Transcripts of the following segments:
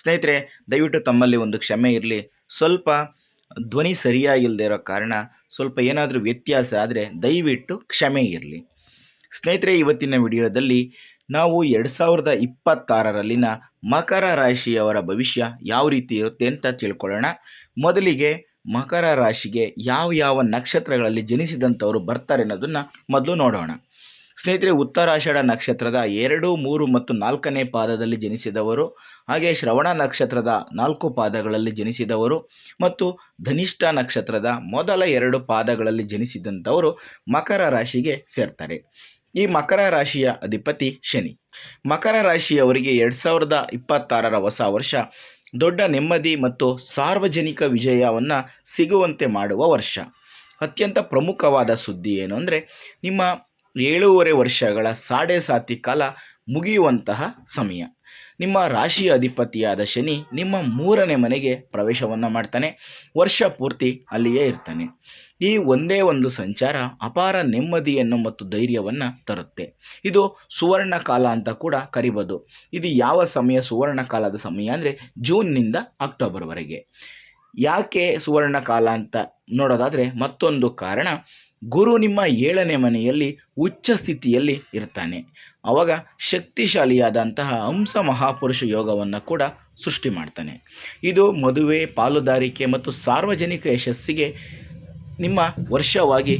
ಸ್ನೇಹಿತರೆ, ದಯವಿಟ್ಟು ತಮ್ಮಲ್ಲಿ ಒಂದು ಕ್ಷಮೆ ಇರಲಿ. ಸ್ವಲ್ಪ ಧ್ವನಿ ಸರಿಯಾಗಿಲ್ಲದೆ ಇರೋ ಕಾರಣ, ಸ್ವಲ್ಪ ಏನಾದರೂ ವ್ಯತ್ಯಾಸ ಆದರೆ ದಯವಿಟ್ಟು ಕ್ಷಮೆ ಇರಲಿ. ಸ್ನೇಹಿತರೆ, ಇವತ್ತಿನ ವಿಡಿಯೋದಲ್ಲಿ ನಾವು ಎರಡು ಸಾವಿರದ ಇಪ್ಪತ್ತಾರರಲ್ಲಿನ ಮಕರ ರಾಶಿಯವರ ಭವಿಷ್ಯ ಯಾವ ರೀತಿ ಇರುತ್ತೆ ಅಂತ ತಿಳ್ಕೊಳ್ಳೋಣ. ಮೊದಲಿಗೆ ಮಕರ ರಾಶಿಗೆ ಯಾವ ಯಾವ ನಕ್ಷತ್ರಗಳಲ್ಲಿ ಜನಿಸಿದಂಥವರು ಬರ್ತಾರೆ ಅನ್ನೋದನ್ನು ಮೊದಲು ನೋಡೋಣ. ಸ್ನೇಹಿತರೆ, ಉತ್ತರಾಷಾಢ ನಕ್ಷತ್ರದ ಎರಡು, ಮೂರು ಮತ್ತು ನಾಲ್ಕನೇ ಪಾದದಲ್ಲಿ ಜನಿಸಿದವರು, ಹಾಗೆ ಶ್ರವಣ ನಕ್ಷತ್ರದ ನಾಲ್ಕು ಪಾದಗಳಲ್ಲಿ ಜನಿಸಿದವರು ಮತ್ತು ಧನಿಷ್ಠ ನಕ್ಷತ್ರದ ಮೊದಲ ಎರಡು ಪಾದಗಳಲ್ಲಿ ಜನಿಸಿದಂಥವರು ಮಕರ ರಾಶಿಗೆ ಸೇರ್ತಾರೆ. ಈ ಮಕರ ರಾಶಿಯ ಅಧಿಪತಿ ಶನಿ. ಮಕರ ರಾಶಿಯವರಿಗೆ ಎರಡು ಸಾವಿರದ ಇಪ್ಪತ್ತಾರರ ಹೊಸ ವರ್ಷ ದೊಡ್ಡ ನೆಮ್ಮದಿ ಮತ್ತು ಸಾರ್ವಜನಿಕ ವಿಜಯವನ್ನು ಸಿಗುವಂತೆ ಮಾಡುವ ವರ್ಷ. ಅತ್ಯಂತ ಪ್ರಮುಖವಾದ ಸುದ್ದಿ ಏನು ಅಂದರೆ, ನಿಮ್ಮ ಏಳೂವರೆ ವರ್ಷಗಳ ಸಾಡೆ ಸಾತಿ ಕಾಲ ಮುಗಿಯುವಂತಹ ಸಮಯ. ನಿಮ್ಮ ರಾಶಿಯ ಅಧಿಪತಿಯಾದ ಶನಿ ನಿಮ್ಮ ಮೂರನೇ ಮನೆಗೆ ಪ್ರವೇಶವನ್ನು ಮಾಡ್ತಾನೆ. ವರ್ಷ ಪೂರ್ತಿ ಅಲ್ಲಿಯೇ ಇರ್ತಾನೆ. ಈ ಒಂದೇ ಒಂದು ಸಂಚಾರ ಅಪಾರ ನೆಮ್ಮದಿಯನ್ನು ಮತ್ತು ಧೈರ್ಯವನ್ನು ತರುತ್ತೆ. ಇದು ಸುವರ್ಣ ಕಾಲ ಅಂತ ಕೂಡ ಕರಿಬೋದು. ಇದು ಯಾವ ಸಮಯ? ಸುವರ್ಣ ಕಾಲದ ಸಮಯ ಅಂದರೆ ಜೂನ್ನಿಂದ ಅಕ್ಟೋಬರ್ವರೆಗೆ ಯಾಕೆ ಸುವರ್ಣ ಕಾಲ ಅಂತ ನೋಡೋದಾದರೆ ಮತ್ತೊಂದು ಕಾರಣ ಗುರು ನಿಮ್ಮ ಏಳನೇ ಮನೆಯಲ್ಲಿ ಉಚ್ಚ ಸ್ಥಿತಿಯಲ್ಲಿ ಇರ್ತಾನೆ. ಅವಾಗ ಶಕ್ತಿಶಾಲಿಯಾದಂತಹ ಹಂಸ ಮಹಾಪುರುಷ ಯೋಗವನ್ನು ಕೂಡ ಸೃಷ್ಟಿ ಮಾಡ್ತಾನೆ. ಇದು ಮದುವೆ, ಪಾಲುದಾರಿಕೆ ಮತ್ತು ಸಾರ್ವಜನಿಕ ಯಶಸ್ಸಿಗೆ ನಿಮ್ಮ ವರ್ಷವಾಗಿ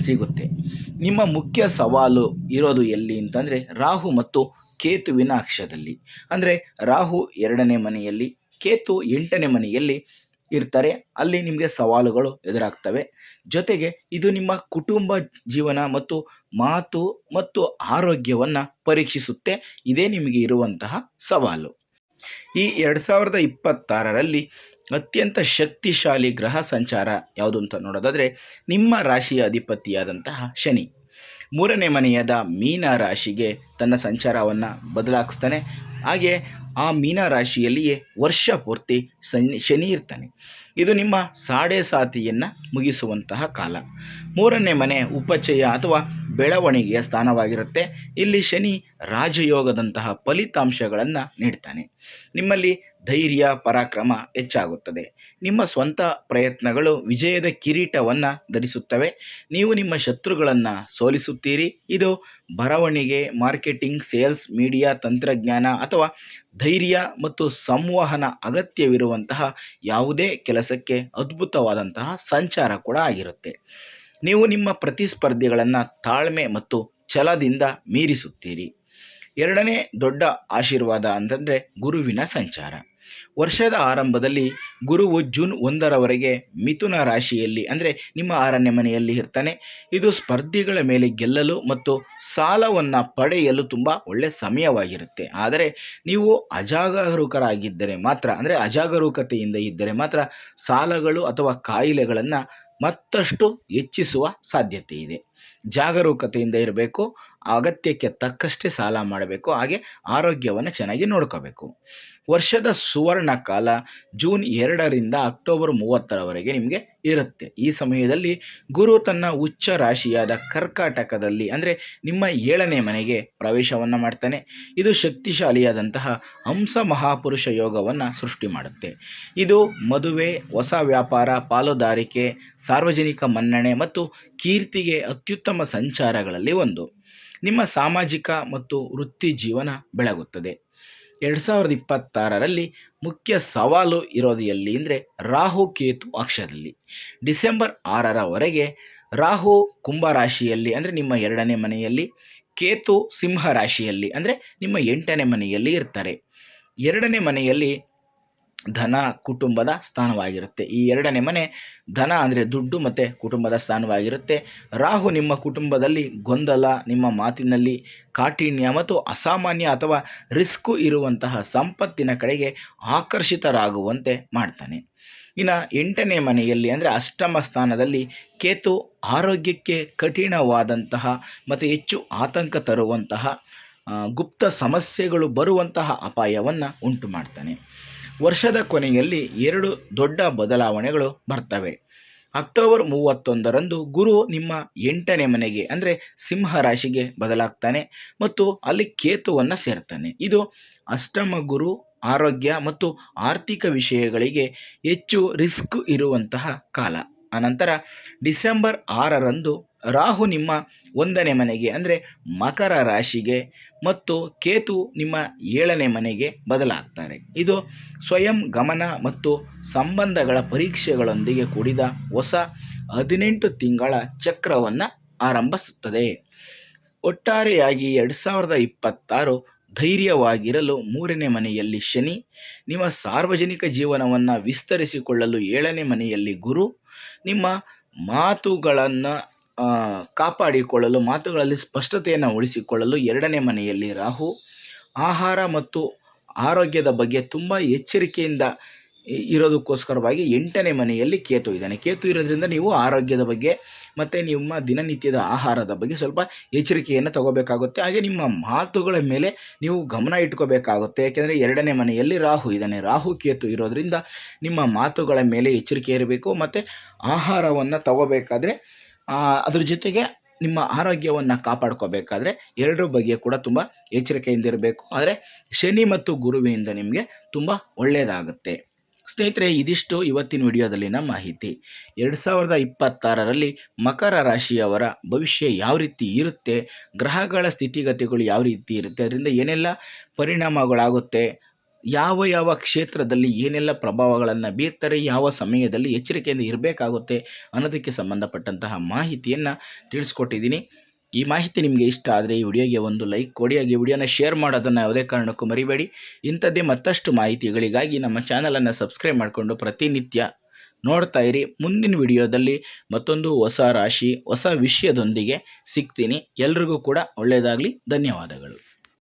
ಸಿಗುತ್ತೆ. ನಿಮ್ಮ ಮುಖ್ಯ ಸವಾಲು ಇರೋದು ಎಲ್ಲಿ ಅಂತಂದರೆ ರಾಹು ಮತ್ತು ಕೇತುವಿನ ಅಕ್ಷದಲ್ಲಿ ಅಂದರೆ ರಾಹು ಎರಡನೇ ಮನೆಯಲ್ಲಿ, ಕೇತು ಎಂಟನೇ ಮನೆಯಲ್ಲಿ ಇರ್ತಾರೆ. ಅಲ್ಲಿ ನಿಮಗೆ ಸವಾಲುಗಳು ಎದುರಾಗ್ತವೆ. ಜೊತೆಗೆ ಇದು ನಿಮ್ಮ ಕುಟುಂಬ ಜೀವನ ಮತ್ತು ಮಾತು ಮತ್ತು ಆರೋಗ್ಯವನ್ನು ಪರೀಕ್ಷಿಸುತ್ತೆ. ಇದೇ ನಿಮಗೆ ಇರುವಂತಹ ಸವಾಲು. ಈ ಎರಡು ಸಾವಿರದ ಇಪ್ಪತ್ತಾರರಲ್ಲಿ ಅತ್ಯಂತ ಶಕ್ತಿಶಾಲಿ ಗ್ರಹ ಸಂಚಾರ ಯಾವುದು ಅಂತ ನೋಡೋದಾದರೆ ನಿಮ್ಮ ರಾಶಿಯ ಅಧಿಪತಿಯಾದಂತಹ ಶನಿ. ಮೂರನೇ ಮನೆಯಾದ ಮೀನ ರಾಶಿಗೆ ತನ್ನ ಸಂಚಾರವನ್ನು ಬದಲಾಗಿಸ್ತಾನೆ. ಹಾಗೆ ಆ ಮೀನ ರಾಶಿಯಲ್ಲಿಯೇ ವರ್ಷ ಪೂರ್ತಿ ಶನಿ ಇರ್ತಾನೆ. ಇದು ನಿಮ್ಮ ಸಾಡೆ ಸಾತಿಯನ್ನು ಮುಗಿಸುವಂತಹ ಕಾಲ. ಮೂರನೇ ಮನೆ, ಉಪಚಯ ಅಥವಾ ಬೆಳವಣಿಗೆಯ ಸ್ಥಾನವಾಗಿರುತ್ತೆ. ಇಲ್ಲಿ ಶನಿ ರಾಜಯೋಗದಂತಹ ಫಲಿತಾಂಶಗಳನ್ನು ನೀಡ್ತಾನೆ. ನಿಮ್ಮಲ್ಲಿ ಧೈರ್ಯ, ಪರಾಕ್ರಮ ಹೆಚ್ಚಾಗುತ್ತದೆ. ನಿಮ್ಮ ಸ್ವಂತ ಪ್ರಯತ್ನಗಳು ವಿಜಯದ ಕಿರೀಟವನ್ನು ಧರಿಸುತ್ತವೆ. ನೀವು ನಿಮ್ಮ ಶತ್ರುಗಳನ್ನು ಸೋಲಿಸುತ್ತೀರಿ. ಇದು ಬರವಣಿಗೆ, ಮಾರ್ಕೆಟಿಂಗ್, ಸೇಲ್ಸ್, ಮೀಡಿಯಾ, ತಂತ್ರಜ್ಞಾನ ಅಥವಾ ಧೈರ್ಯ ಮತ್ತು ಸಂವಹನ ಅಗತ್ಯವಿರುವಂತಹ ಯಾವುದೇ ಕೆಲಸಕ್ಕೆ ಅದ್ಭುತವಾದಂತಹ ಸಂಚಾರ ಕೂಡ ಆಗಿರುತ್ತೆ. ನೀವು ನಿಮ್ಮ ಪ್ರತಿಸ್ಪರ್ಧಿಗಳನ್ನು ತಾಳ್ಮೆ ಮತ್ತು ಛಲದಿಂದ ಮೀರಿಸುತ್ತೀರಿ. ಎರಡನೇ ದೊಡ್ಡ ಆಶೀರ್ವಾದ ಅಂತಂದರೆ ಗುರುವಿನ ಸಂಚಾರ. ವರ್ಷದ ಆರಂಭದಲ್ಲಿ ಗುರುವು ಜೂನ್ ಒಂದರವರೆಗೆ ಮಿಥುನ ರಾಶಿಯಲ್ಲಿ ಅಂದರೆ ನಿಮ್ಮ ಆರನೇ ಮನೆಯಲ್ಲಿ ಇರ್ತಾನೆ. ಇದು ಸ್ಪರ್ಧಿಗಳ ಮೇಲೆ ಗೆಲ್ಲಲು ಮತ್ತು ಸಾಲವನ್ನು ಪಡೆಯಲು ತುಂಬ ಒಳ್ಳೆಯ ಸಮಯವಾಗಿರುತ್ತೆ. ಆದರೆ ನೀವು ಅಜಾಗರೂಕರಾಗಿದ್ದರೆ ಮಾತ್ರ ಅಂದರೆ ಅಜಾಗರೂಕತೆಯಿಂದ ಇದ್ದರೆ ಮಾತ್ರ ಸಾಲಗಳು ಅಥವಾ ಕಾಯಿಲೆಗಳನ್ನು ಮತ್ತಷ್ಟು ಹೆಚ್ಚಿಸುವ ಸಾಧ್ಯತೆ ಇದೆ ಜಾಗರೂಕತೆಯಿಂದ ಇರಬೇಕು, ಅಗತ್ಯಕ್ಕೆ ತಕ್ಕಷ್ಟೇ ಸಾಲ ಮಾಡಬೇಕು, ಹಾಗೆ ಆರೋಗ್ಯವನ್ನು ಚೆನ್ನಾಗಿ ನೋಡ್ಕೋಬೇಕು. ವರ್ಷದ ಸುವರ್ಣ ಕಾಲ ಜೂನ್ ಎರಡರಿಂದ ಅಕ್ಟೋಬರ್ ಮೂವತ್ತರವರೆಗೆ ನಿಮಗೆ ಇರುತ್ತೆ. ಈ ಸಮಯದಲ್ಲಿ ಗುರು ತನ್ನ ಉಚ್ಚ ರಾಶಿಯಾದ ಕರ್ಕಾಟಕದಲ್ಲಿ, ಅಂದರೆ ನಿಮ್ಮ ಏಳನೇ ಮನೆಗೆ ಪ್ರವೇಶವನ್ನು ಮಾಡ್ತಾನೆ. ಇದು ಶಕ್ತಿಶಾಲಿಯಾದಂತಹ ಹಂಸ ಮಹಾಪುರುಷ ಯೋಗವನ್ನು ಸೃಷ್ಟಿ ಮಾಡುತ್ತೆ. ಇದು ಮದುವೆ, ಹೊಸ ವ್ಯಾಪಾರ, ಪಾಲುದಾರಿಕೆ, ಸಾರ್ವಜನಿಕ ಮನ್ನಣೆ ಮತ್ತು ಕೀರ್ತಿಗೆ ಅತ್ಯುತ್ತಮ ಸಂಚಾರಗಳಲ್ಲಿ ಒಂದು. ನಿಮ್ಮ ಸಾಮಾಜಿಕ ಮತ್ತು ವೃತ್ತಿ ಜೀವನ ಬೆಳಗುತ್ತದೆ. ಎರಡು ಸಾವಿರದ ಇಪ್ಪತ್ತಾರರಲ್ಲಿ ಮುಖ್ಯ ಸವಾಲು ಇರೋದು ಎಲ್ಲಿ ಅಂದರೆ ರಾಹು ಕೇತು ಅಕ್ಷದಲ್ಲಿ. ಡಿಸೆಂಬರ್ ಆರರವರೆಗೆ ರಾಹು ಕುಂಭ ರಾಶಿಯಲ್ಲಿ ಅಂದರೆ ನಿಮ್ಮ ಎರಡನೇ ಮನೆಯಲ್ಲಿ, ಕೇತು ಸಿಂಹ ರಾಶಿಯಲ್ಲಿ ಅಂದರೆ ನಿಮ್ಮ ಎಂಟನೇ ಮನೆಯಲ್ಲಿ ಇರ್ತಾರೆ. ಎರಡನೇ ಮನೆಯಲ್ಲಿ ಧನ ಕುಟುಂಬದ ಸ್ಥಾನವಾಗಿರುತ್ತೆ. ಈ ಎರಡನೇ ಮನೆ ಧನ ಅಂದರೆ ದುಡ್ಡು ಮತ್ತು ಕುಟುಂಬದ ಸ್ಥಾನವಾಗಿರುತ್ತೆ. ರಾಹು ನಿಮ್ಮ ಕುಟುಂಬದಲ್ಲಿ ಗೊಂದಲ, ನಿಮ್ಮ ಮಾತಿನಲ್ಲಿ ಕಾಠಿಣ್ಯ ಮತ್ತು ಅಸಾಮಾನ್ಯ ಅಥವಾ ರಿಸ್ಕು ಇರುವಂತಹ ಸಂಪತ್ತಿನ ಕಡೆಗೆ ಆಕರ್ಷಿತರಾಗುವಂತೆ ಮಾಡ್ತಾನೆ. ಇನ್ನು ಎಂಟನೇ ಮನೆಯಲ್ಲಿ ಅಂದರೆ ಅಷ್ಟಮ ಸ್ಥಾನದಲ್ಲಿ ಕೇತು ಆರೋಗ್ಯಕ್ಕೆ ಕಠಿಣವಾದಂತಹ ಮತ್ತು ಹೆಚ್ಚು ಆತಂಕ ತರುವಂತಹ ಗುಪ್ತ ಸಮಸ್ಯೆಗಳು ಬರುವಂತಹ ಅಪಾಯವನ್ನು ಉಂಟು ಮಾಡ್ತಾನೆ ವರ್ಷದ ಕೊನೆಯಲ್ಲಿ ಎರಡು ದೊಡ್ಡ ಬದಲಾವಣೆಗಳು ಬರ್ತವೆ. ಅಕ್ಟೋಬರ್ ಮೂವತ್ತೊಂದರಂದು ಗುರು ನಿಮ್ಮ ಎಂಟನೇ ಮನೆಗೆ, ಅಂದರೆ ಸಿಂಹ ರಾಶಿಗೆ ಬದಲಾಗ್ತಾನೆ ಮತ್ತು ಅಲ್ಲಿ ಕೇತುವನ್ನು ಸೇರ್ತಾನೆ. ಇದು ಅಷ್ಟಮ ಗುರು, ಆರೋಗ್ಯ ಮತ್ತು ಆರ್ಥಿಕ ವಿಷಯಗಳಿಗೆ ಹೆಚ್ಚು ರಿಸ್ಕ್ ಇರುವಂತಹ ಕಾಲ. ಅನಂತರ ಡಿಸೆಂಬರ್ ಆರರಂದು ರಾಹು ನಿಮ್ಮ ಒಂದನೇ ಮನೆಗೆ, ಅಂದರೆ ಮಕರ ರಾಶಿಗೆ ಮತ್ತು ಕೇತು ನಿಮ್ಮ ಏಳನೇ ಮನೆಗೆ ಬದಲಾಗ್ತಾರೆ. ಇದು ಸ್ವಯಂ ಗಮನ ಮತ್ತು ಸಂಬಂಧಗಳ ಪರೀಕ್ಷೆಗಳೊಂದಿಗೆ ಕೂಡಿದ ಹೊಸ ಹದಿನೆಂಟು ತಿಂಗಳ ಚಕ್ರವನ್ನು ಆರಂಭಿಸುತ್ತದೆ. ಒಟ್ಟಾರೆಯಾಗಿ ಎರಡು ಸಾವಿರದ ಇಪ್ಪತ್ತಾರು ಧೈರ್ಯವಾಗಿರಲು ಮೂರನೇ ಮನೆಯಲ್ಲಿ ಶನಿ, ನಿಮ್ಮ ಸಾರ್ವಜನಿಕ ಜೀವನವನ್ನು ವಿಸ್ತರಿಸಿಕೊಳ್ಳಲು ಏಳನೇ ಮನೆಯಲ್ಲಿ ಗುರು, ನಿಮ್ಮ ಮಾತುಗಳನ್ನು ಕಾಪಾಡಿಕೊಳ್ಳಲು, ಮಾತುಗಳಲ್ಲಿ ಸ್ಪಷ್ಟತೆಯನ್ನು ಉಳಿಸಿಕೊಳ್ಳಲು ಎರಡನೇ ಮನೆಯಲ್ಲಿ ರಾಹು, ಆಹಾರ ಮತ್ತು ಆರೋಗ್ಯದ ಬಗ್ಗೆ ತುಂಬ ಎಚ್ಚರಿಕೆಯಿಂದ ಇರೋದಕ್ಕೋಸ್ಕರವಾಗಿ ಎಂಟನೇ ಮನೆಯಲ್ಲಿ ಕೇತು ಇದ್ದಾನೆ. ಕೇತು ಇರೋದ್ರಿಂದ ನೀವು ಆರೋಗ್ಯದ ಬಗ್ಗೆ ಮತ್ತು ನಿಮ್ಮ ದಿನನಿತ್ಯದ ಆಹಾರದ ಬಗ್ಗೆ ಸ್ವಲ್ಪ ಎಚ್ಚರಿಕೆಯನ್ನು ತಗೋಬೇಕಾಗುತ್ತೆ. ಹಾಗೆ ನಿಮ್ಮ ಮಾತುಗಳ ಮೇಲೆ ನೀವು ಗಮನ ಇಟ್ಕೋಬೇಕಾಗುತ್ತೆ. ಯಾಕೆಂದರೆ ಎರಡನೇ ಮನೆಯಲ್ಲಿ ರಾಹು ಇದ್ದಾನೆ. ರಾಹು ಕೇತು ಇರೋದ್ರಿಂದ ನಿಮ್ಮ ಮಾತುಗಳ ಮೇಲೆ ಎಚ್ಚರಿಕೆ ಇರಬೇಕು. ಮತ್ತು ಆಹಾರವನ್ನು ತಗೋಬೇಕಾದ್ರೆ ಅದ್ರ ಜೊತೆಗೆ ನಿಮ್ಮ ಆರೋಗ್ಯವನ್ನು ಕಾಪಾಡ್ಕೋಬೇಕಾದ್ರೆ ಎರಡರ ಬಗ್ಗೆ ಕೂಡ ತುಂಬ ಎಚ್ಚರಿಕೆಯಿಂದ ಇರಬೇಕು. ಆದರೆ ಶನಿ ಮತ್ತು ಗುರುವಿನಿಂದ ನಿಮಗೆ ತುಂಬ ಒಳ್ಳೆಯದಾಗುತ್ತೆ ಸ್ನೇಹಿತರೆ, ಇದಿಷ್ಟು ಇವತ್ತಿನ ವಿಡಿಯೋದಲ್ಲಿನ ಮಾಹಿತಿ. ಎರಡು ಸಾವಿರದ ಇಪ್ಪತ್ತಾರರಲ್ಲಿ ಮಕರ ರಾಶಿಯವರ ಭವಿಷ್ಯ ಯಾವ ರೀತಿ ಇರುತ್ತೆ, ಗ್ರಹಗಳ ಸ್ಥಿತಿಗತಿಗಳು ಯಾವ ರೀತಿ ಇರುತ್ತೆ, ಅದರಿಂದ ಏನೆಲ್ಲ ಪರಿಣಾಮಗಳಾಗುತ್ತೆ ಯಾವ ಯಾವ ಕ್ಷೇತ್ರದಲ್ಲಿ ಏನೆಲ್ಲ ಪ್ರಭಾವಗಳನ್ನು ಬೀರ್ತಾರೆ, ಯಾವ ಸಮಯದಲ್ಲಿ ಎಚ್ಚರಿಕೆಯಿಂದ ಇರಬೇಕಾಗುತ್ತೆ ಅನ್ನೋದಕ್ಕೆ ಸಂಬಂಧಪಟ್ಟಂತಹ ಮಾಹಿತಿಯನ್ನು ತಿಳಿಸ್ಕೊಟ್ಟಿದ್ದೀನಿ. ಈ ಮಾಹಿತಿ ನಿಮಗೆ ಇಷ್ಟ ಆದರೆ ಈ ವಿಡಿಯೋಗೆ ಒಂದು ಲೈಕ್ ಕೊಡಿ, ಹಾಗೆ ವಿಡಿಯೋನ ಶೇರ್ ಮಾಡೋದನ್ನು ಯಾವುದೇ ಕಾರಣಕ್ಕೂ ಮರಿಬೇಡಿ. ಇಂಥದ್ದೇ ಮತ್ತಷ್ಟು ಮಾಹಿತಿಗಳಿಗಾಗಿ ನಮ್ಮ ಚಾನಲನ್ನು ಸಬ್ಸ್ಕ್ರೈಬ್ ಮಾಡಿಕೊಂಡು ಪ್ರತಿನಿತ್ಯ ನೋಡ್ತಾ ಇರಿ. ಮುಂದಿನ ವಿಡಿಯೋದಲ್ಲಿ ಮತ್ತೊಂದು ಹೊಸ ರಾಶಿ, ಹೊಸ ವಿಷಯದೊಂದಿಗೆ ಸಿಗ್ತೀನಿ. ಎಲ್ರಿಗೂ ಕೂಡ ಒಳ್ಳೆಯದಾಗಲಿ. ಧನ್ಯವಾದಗಳು.